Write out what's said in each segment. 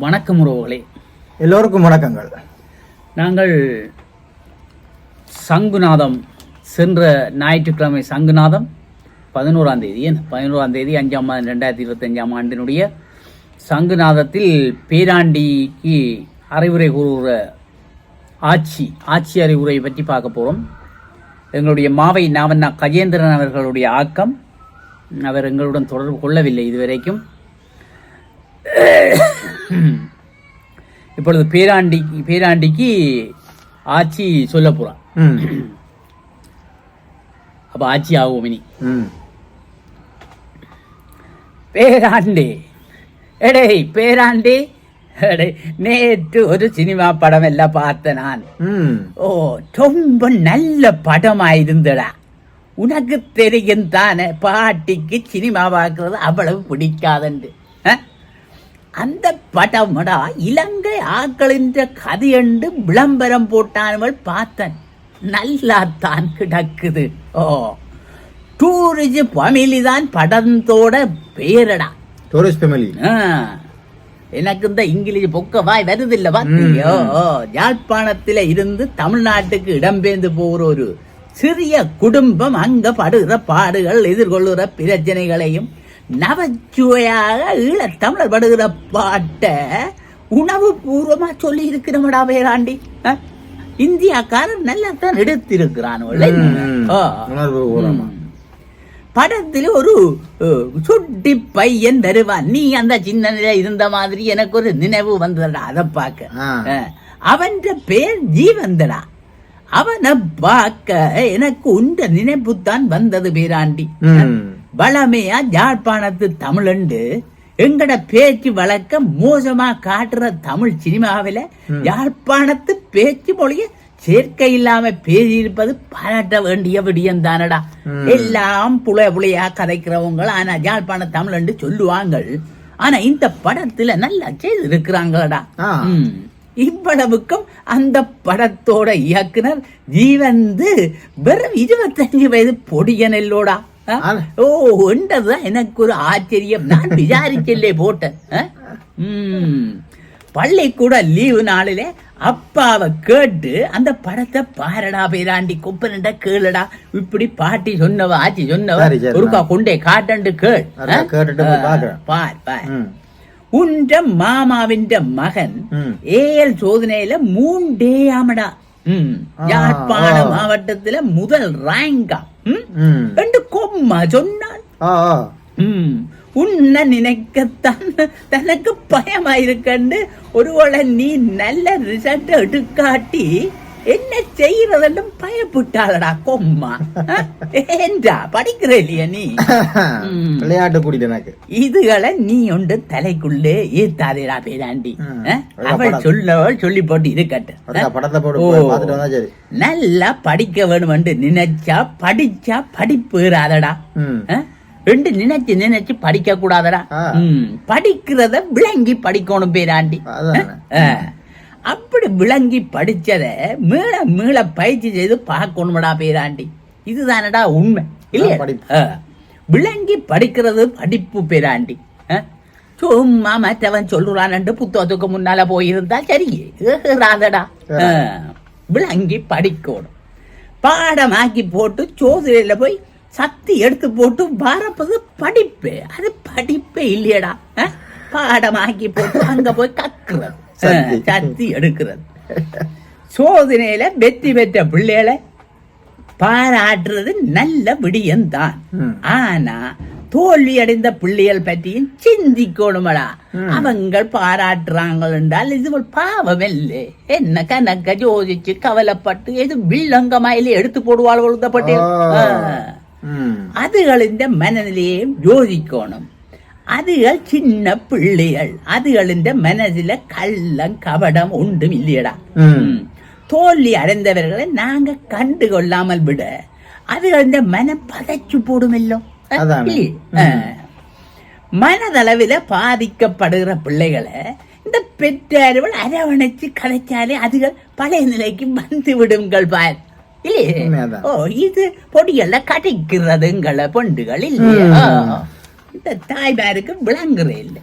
வணக்கம் உறவுகளே. எல்லோருக்கும் வணக்கங்கள். நாங்கள் சங்குநாதம் சென்ற ஞாயிற்றுக்கிழமை சங்குநாதம் பதினோராம் தேதி பதினோராம் தேதி அஞ்சாம் மாதம் ரெண்டாயிரத்தி இருபத்தஞ்சாம் ஆண்டினுடைய சங்குநாதத்தில் பேராண்டிக்கு அறிவுரை கூறுகிற ஆட்சி ஆட்சி அறிவுரை பற்றி பார்க்க போகிறோம் எங்களுடைய மாவை நாவண்ணா கஜேந்திரன் அவர்களுடைய ஆக்கம். அவர் எங்களுடன் தொடர்பு கொள்ளவில்லை இதுவரைக்கும். இப்பொழுது பேராண்டி பேராண்டிக்கு ஆட்சி சொல்ல போறான். அப்ப ஆட்சி ஆகும் இனி. பேராண்டி. எடே பேராண்டி. நேற்று ஒரு சினிமா படம் எல்லாம் பார்த்தேன் நான் ஓ ரொம்ப நல்ல படமா இருந்தடா உனக்கு தெரியும் தானே பாட்டிக்கு சினிமா பார்க்கறது அவ்வளவு பிடிக்காதுண்டு? அந்த படமடா இலங்கை ஆக்களின் கதையண்டு விளம்பரம் போட்டானவள் பார்த்தன். நல்லா தான் கிடக்குது. ஓ டூரிஜ் ஃபமிலி தான் படத்தோட பேரடா டூரிஸ்ட் ஃபேமிலி எனக்கு இந்த இங்கிலீஷ் பொக்க வாய் வருது இல்ல பாத்தியோ யாழ்ப்பாணத்தில இருந்து தமிழ்நாட்டுக்கு இடம்பெயர்ந்து போகிற ஒரு சிறிய குடும்பம் அங்க படுகிற பாடுகள் எதிர்கொள்ளுகிற பிரச்சனைகளையும் நவச்சுவையாக ஈழத்தமிழர் படுகிற பாட்டை உணவு பூர்வமா சொல்லி இருக்கிறமடா பேராண்டி? இந்தியாக்காரன் நல்லா தான் எடுத்திருக்கிறான் படத்தில் ஒரு சுட்டி பையன் வருவான் நீ அந்த சின்ன இருந்த மாதிரி எனக்கு ஒரு நினைவு வந்ததடா அதை பார்க்க அவன் பேர் ஜீவந்தடா அவனை பார்க்க எனக்கு உண்ட நினைப்புத்தான் வந்தது பேராண்டி. வளமையா யாழ்ப்பாணத்து தமிழண்டு எங்கட பேச்சு வழக்க மோசமா காட்டுற தமிழ் சினிமாவில யாழ்ப்பாணத்து பேச்சு மொழிய சேர்க்கை இல்லாம பேசியிருப்பது பாராட்ட வேண்டிய விடியம் தானடா எல்லாம் புல புலையா கதைக்கிறவங்க ஆனா யாழ்ப்பாண தமிழண்டு சொல்லுவாங்க ஆனா இந்த படத்துல நல்லா செய்து இருக்கிறாங்களடா. இவ்வளவுக்கும் அந்த படத்தோட இயக்குனர் ஜீவந்து வெறும் இருபத்தஞ்சு வயது பொடியன் இல்லோடா ஆ? ஆனா. ஓ என்றதுதான் எனக்கு ஒரு ஆச்சரியம். நான் விசாரிச்சல்லே போட்டேன். பள்ளிக்கூட லீவு நாளிலே அப்பாவை கேட்டு அந்த படத்தை பாரடா பேராண்டி குப்பனண்ட கேளுடா. இப்படி பாட்டி சொன்னவ ஆச்சி சொன்னவ? ஒருக்கா கொண்டே காட்டண்டு கேள். பார் பார். உன்ற மாமாவின்ற மகன். ஏஎல் சோதனையில மூண்டே ஆமடா ம். ஆ, யாழ்ப்பாண. மாவட்டத்துல முதல் ரேங்கா என்று கொம்மா சொன்னான். உன்னை நினைக்கத்தான் தனக்கு பயமாயிருக்கண்டு. ஒருவேளை நீ நல்ல ரிசல்ட் எடுக்காட்டி என்ன செய்யறதுன்னு பயப்பட்டாளடா கொம்மா? ஏண்டா படிக்கிற இல்லையா நீ. விளையாட்டு கூட்டிட்டு எனக்கு. இதுகளை நீ ஒன்று தலைக்குள்ளே ஏத்தாதேடா பேராண்டி? அவள் சொல்ல சொல்லி போட்டு சரி. நல்லா படிக்க வேணுமென்று நினைச்சா படிச்சா படிப்பு ஏறாதடா. ம். ஆ? ரெண்டு நினைச்சு நினைச்சு படிக்க கூடாதடா. படிக்கிறத விளங்கி படிக்கணும் பேராண்டி. அப்படி விளங்கி படிச்சத மீள மீள பயிற்சி செய்து பார்க்கணுமடா பேராண்டி. இதுதானடா உண்மை. இல்லையா. விளங்கி படிக்கிறது படிப்பு பேராண்டி? சும்மா மற்றவன் சொல்றான்ட்டு புத்தகத்துக்கு முன்னால போயிருந்தா சரி. ஏறாதடா. விளங்கி படிக்கணும். பாடமாக்கி போட்டு சோதனையில போய் சக்தி எடுத்து போட்டு வரப்பது படிப்பு. அது படிப்பே இல்லையடா? பாடமாக்கி போட்டு அங்க போய் கக்குறது சக்தி. எடுக்கிறது. சோதனையில வெற்றி பெற்ற பிள்ளைகளை பாராட்டுறது நல்ல விடியம்தான். ஆனா தோல்வி அடைந்த பிள்ளைகள் பற்றியும் சிந்திக்கணுமடா. அவங்க பாராட்டுறாங்க என்றால் இது பாவம் இல்லை என்ன கணக்க யோசிச்சு கவலைப்பட்டு எது வில்லங்கமாயில எடுத்து போடுவாள். ம். அதுகளின் மனநிலையை யோசிக்கணும். அதுகள் சின்ன பிள்ளைகள். அதுகளின் மனதில கள்ளம் கபடம் ஒன்றும் இல்லையடா. தோல்வி அடைந்தவர்களை நாங்க கண்டு கொள்ளாமல் விட அதுகளின் மனம் பதைச்சு போடுமில்லோ. மனதளவில பாதிக்கப்படுகிற பிள்ளைகளை இந்த பெற்றார்கள் அரவணைச்சு கலைச்சாலே அதுகள் பழைய நிலைக்கு வந்து விடுங்கள் பார். இல்லையே. ஓ இது பொடியல்ல கடைக்கிறதுங்கள பொண்டுகள் இல்லையா. இந்த தாய்மாருக்கு விளங்குறே இல்லை.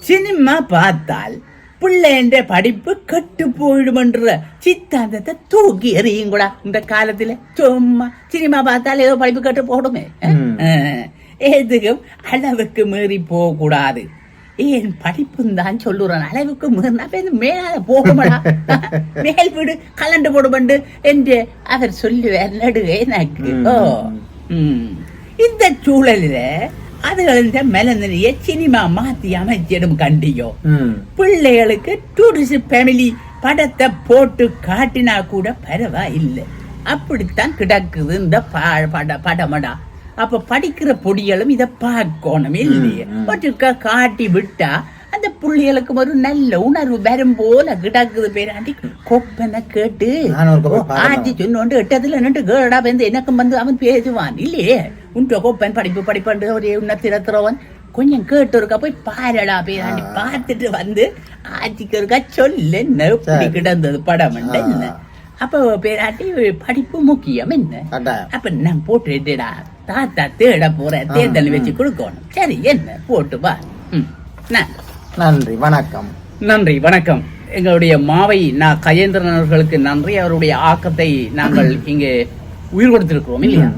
சினிமா பார்த்தால் பிள்ளைன்ற படிப்பு கெட்டு போயிடுமன்ற சித்தாந்தத்தை தூக்கி எறியுங்கூடா இந்த காலத்துல. சும்மா சினிமா பார்த்தால் ஏதோ படிப்பு கெட்டு போடுமே எதுக்கும் அளவுக்கு மீறி போக கூடாது ஏன் படிப்புன்னு தான் சொல்லுறேன். அளவுக்கு மீறினா மேலால போகுமடா? மேல் வீடு கலண்டு போடுமண்டு என்று அவர் சொல்லுவார். நடுவே எனக்கு. ஓ. ம். இந்த சூழலில அதுகளின் மெலந்தனைய சினிமா மாத்தி அமைச்சிடும் கண்டியோ. பிள்ளைகளுக்கு டூரிஸ்ட் ஃபேமிலி படத்தை போட்டு காட்டினா கூட பரவாயில்லை. அப்படித்தான் கிடக்குது இந்த பட படமடா. அப்ப படிக்கிற பொடிகளும் இத பார்க்கணும் இல்லையே. ஒட்டுக்கா காட்டி விட்டா அந்த புள்ளிகளுக்கு ஒரு நல்ல உணர்வு வரும் போல கிடக்குது பேராண்டி. கொப்பனை கேட்டு. ஆட்சி சொன்னோண்டு எட்டத்துல நின்று கேடா வந்து எனக்கும் வந்து அவன் பேசுவான் இல்லையே? உன்ட கொப்பன் படிப்பு படிப்பண்டு ஒரு உன்னத்திரத்துறவன் கொஞ்சம் கேட்டு இருக்கா போய் பாரடா பேராண்டி. பார்த்துட்டு வந்து ஆட்சிக்கு இருக்கா சொல்லு என்ன இப்படி. கிடந்தது படம். என்ன? அப்ப பேராட்டி படிப்பு முக்கியம் என்ன? அப்ப நான் போட்டுடா தாத்தா தேட போறேன் ஆ, தேர்தல். வச்சு கொடுக்கணும். சரி என்ன? போட்டு வா. நன்றி வணக்கம். நன்றி வணக்கம். எங்களுடைய மாவை நான் கஜேந்திரன் அவர்களுக்கு நன்றி. அவருடைய ஆக்கத்தை நாங்கள் இங்கே உயிர் கொடுத்திருக்கிறோம் இல்லையா?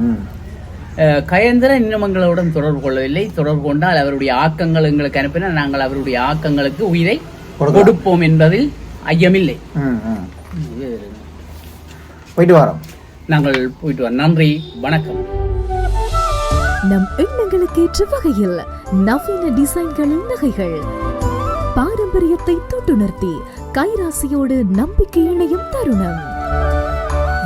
கயேந்திரன் இன்னும் எங்களுடன் தொடர்பு கொள்ளவில்லை. தொடர்பு கொண்டால் அவருடைய ஆக்கங்கள் எங்களுக்கு அனுப்பினால் நாங்கள் அவருடைய ஆக்கங்களுக்கு உயிரை. கொடுப்போம் என்பதில் ஐயமில்லை. போயிட்டு வரோம். நாங்கள் போயிட்டு வரோம். நன்றி வணக்கம். நம் எண்ணங்களுக்கேற்ற வகையில் நவீன டிசைன்களில் நகைகள். பாரம்பரியத்தை தொட்டுணர்த்தி கைராசியோடு நம்பிக்கை இணையும் தருணம்.